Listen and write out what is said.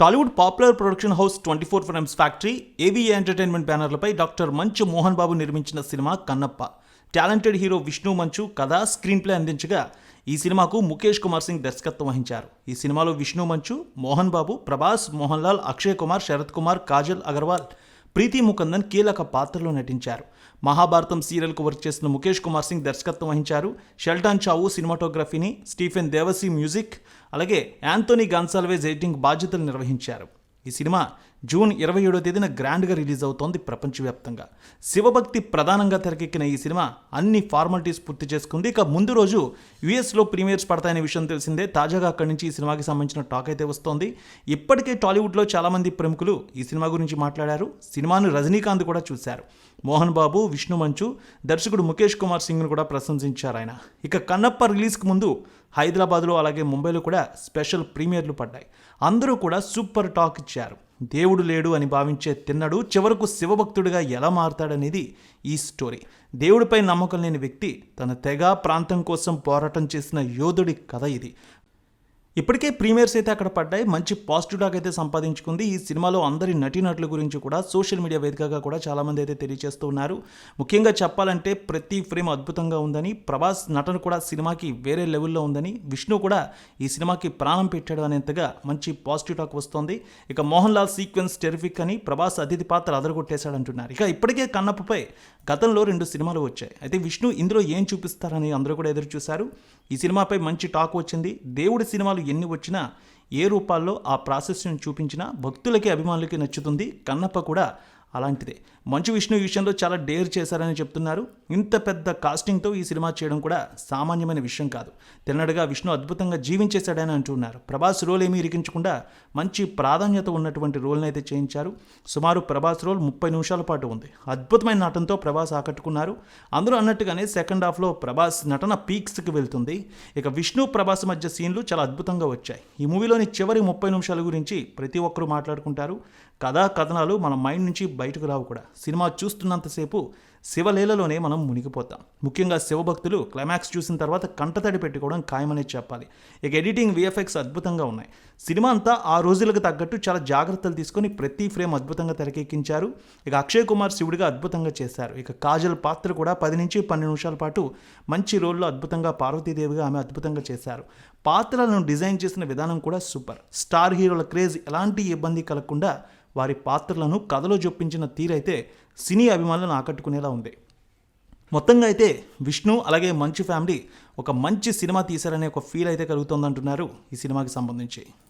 Tollywood popular production house twenty four frames factory AVA entertainment బ్యానర్లపై doctor Manchu Mohan Babu నిర్మించిన cinema Kannappa. Talented hero Vishnu Manchu కథ screen play అందించగా ఈ సినిమాకు ముఖేష్ కుమార్ సింగ్ దర్శకత్వం వహించారు. ఈ సినిమాలో విష్ణు మంచు మోహన్ బాబు ప్రభాస్ మోహన్ లాల్ అక్షయ్ కుమార్ శరత్ కుమార్ కాజల్ అగర్వాల్ ప్రీతి ముకందన్ కీలక పాత్రలో నటించారు. మహాభారతం సీరియల్కు వర్క్ చేసిన ముఖేష్ కుమార్ సింగ్ దర్శకత్వం వహించారు. షెల్టాన్ చావు సినిమాటోగ్రఫీని స్టీఫెన్ దేవసి మ్యూజిక్ అలాగే యాంతోనీ గన్సాల్వేజ్ ఎడిటింగ్ బాధ్యతలు నిర్వహించారు. ఈ సినిమా జూన్ ఇరవై ఏడో తేదీన గ్రాండ్గా రిలీజ్ అవుతోంది ప్రపంచవ్యాప్తంగా. శివభక్తి ప్రధానంగా తెరకెక్కిన ఈ సినిమా అన్ని ఫార్మాలిటీస్ పూర్తి చేసుకుంది. ఇక ముందు రోజు యుఎస్లో ప్రీమియర్స్ పడతాయనే విషయం తెలిసిందే. తాజాగా అక్కడి నుంచి ఈ సినిమాకి సంబంధించిన టాక్ అయితే వస్తోంది. ఇప్పటికే టాలీవుడ్లో చాలామంది ప్రముఖులు ఈ సినిమా గురించి మాట్లాడారు. సినిమాను రజనీకాంత్ కూడా చూశారు. మోహన్ బాబు విష్ణు మంచు దర్శకుడు ముఖేష్ కుమార్ సింగ్ను కూడా ప్రశంసించారు ఆయన. ఇక కన్నప్ప రిలీజ్కి ముందు హైదరాబాద్లో అలాగే ముంబైలో కూడా స్పెషల్ ప్రీమియర్లు పడ్డాయి. అందరూ కూడా సూపర్ టాక్ ఇచ్చారు. దేవుడు లేడు అని భావించే తిన్నడు చివరకు శివభక్తుడిగా ఎలా మారతాడనేది ఈ స్టోరీ. దేవుడిపై నమ్మకం లేని వ్యక్తి తన తెగ ప్రాంతం కోసం పోరాటం చేసిన యోధుడి కథ ఇది. ఇప్పటికే ప్రీమియర్స్ అయితే అక్కడ పడ్డాయి. మంచి పాజిటివ్ టాక్ అయితే సంపాదించుకుంది. ఈ సినిమాలో అందరి నటీనటుల గురించి కూడా సోషల్ మీడియా వేదికగా కూడా చాలామంది అయితే తెలియజేస్తూ ఉన్నారు. ముఖ్యంగా చెప్పాలంటే ప్రతి ఫ్రేమ్ అద్భుతంగా ఉందని ప్రభాస్ నటన కూడా సినిమాకి వేరే లెవెల్లో ఉందని విష్ణు కూడా ఈ సినిమాకి ప్రాణం పెట్టాడు అనేంతగా మంచి పాజిటివ్ టాక్ వస్తోంది. ఇక మోహన్ లాల్ సీక్వెన్స్ టెరిఫిక్ అని ప్రభాస్ అతిథి పాత్ర అదరగొట్టేశాడంటున్నారు. ఇక ఇప్పటికే కన్నప్పపై గతంలో రెండు సినిమాలు వచ్చాయి. అయితే విష్ణు ఇందులో ఏం చూపిస్తారని అందరూ కూడా ఎదురు చూశారు. ఈ సినిమాపై మంచి టాక్ వచ్చింది. దేవుడి సినిమాలు ఎన్ని వచ్చినా ఏ రూపాల్లో ఆ ప్రాసెస్ను చూపించినా భక్తులకి అభిమానులకి నచ్చుతుంది. కన్నప్ప కూడా అలాంటిదే. మంచు విష్ణు ఈ విషయంలో చాలా డేర్ చేశారని చెప్తున్నారు. ఇంత పెద్ద కాస్టింగ్తో ఈ సినిమా చేయడం కూడా సామాన్యమైన విషయం కాదు. తిన్నడగా విష్ణు అద్భుతంగా జీవించేశాడని అంటున్నారు. ప్రభాస్ రోల్ ఏమీ ఇరికించకుండా మంచి ప్రాధాన్యత ఉన్నటువంటి రోల్ని అయితే చేయించారు. సుమారు ప్రభాస్ రోల్ ముప్పై నిమిషాల పాటు ఉంది. అద్భుతమైన నటనతో ప్రభాస్ ఆకట్టుకున్నారు. అందరూ అన్నట్టుగానే సెకండ్ హాఫ్లో ప్రభాస్ నటన పీక్స్కి వెళ్తుంది. ఇక విష్ణు ప్రభాస్ మధ్య సీన్లు చాలా అద్భుతంగా వచ్చాయి. ఈ మూవీలోని చివరి ముప్పై నిమిషాల గురించి ప్రతి ఒక్కరూ మాట్లాడుకుంటారు. కథా కథనాలు మన మైండ్ నుంచి బయటకు రావు కూడా. సినిమా చూస్తున్నంతసేపు శివలీలలోనే మనం మునిగిపోతాం. ముఖ్యంగా శివభక్తులు క్లైమాక్స్ చూసిన తర్వాత కంటతడి పెట్టుకోవడం ఖాయమనే చెప్పాలి. ఇక ఎడిటింగ్ విఎఫ్ఎక్స్ అద్భుతంగా ఉన్నాయి. సినిమా అంతా ఆ రోజులకు తగ్గట్టు చాలా జాగ్రత్తలు తీసుకొని ప్రతి ఫ్రేమ్ అద్భుతంగా తెరకెక్కించారు. ఇక అక్షయ్ కుమార్ శివుడిగా అద్భుతంగా చేశారు. ఇక కాజల్ పాత్ర కూడా పది నుంచి పన్నెండు నిమిషాల పాటు మంచి రోల్లో అద్భుతంగా పార్వతీదేవిగా ఆమె అద్భుతంగా చేశారు. పాత్రలను డిజైన్ చేసిన విధానం కూడా సూపర్. స్టార్ హీరోల క్రేజ్ ఎలాంటి ఇబ్బంది కలగకుండా వారి పాత్రలను కథలో చొప్పించిన తీరైతే సినీ అభిమానులను ఆకట్టుకునేలా ఉంది. మొత్తంగా అయితే విష్ణు అలాగే మంచు ఫ్యామిలీ ఒక మంచి సినిమా తీశారనే ఒక ఫీల్ అయితే కలుగుతోందంటున్నారు ఈ సినిమాకి సంబంధించి.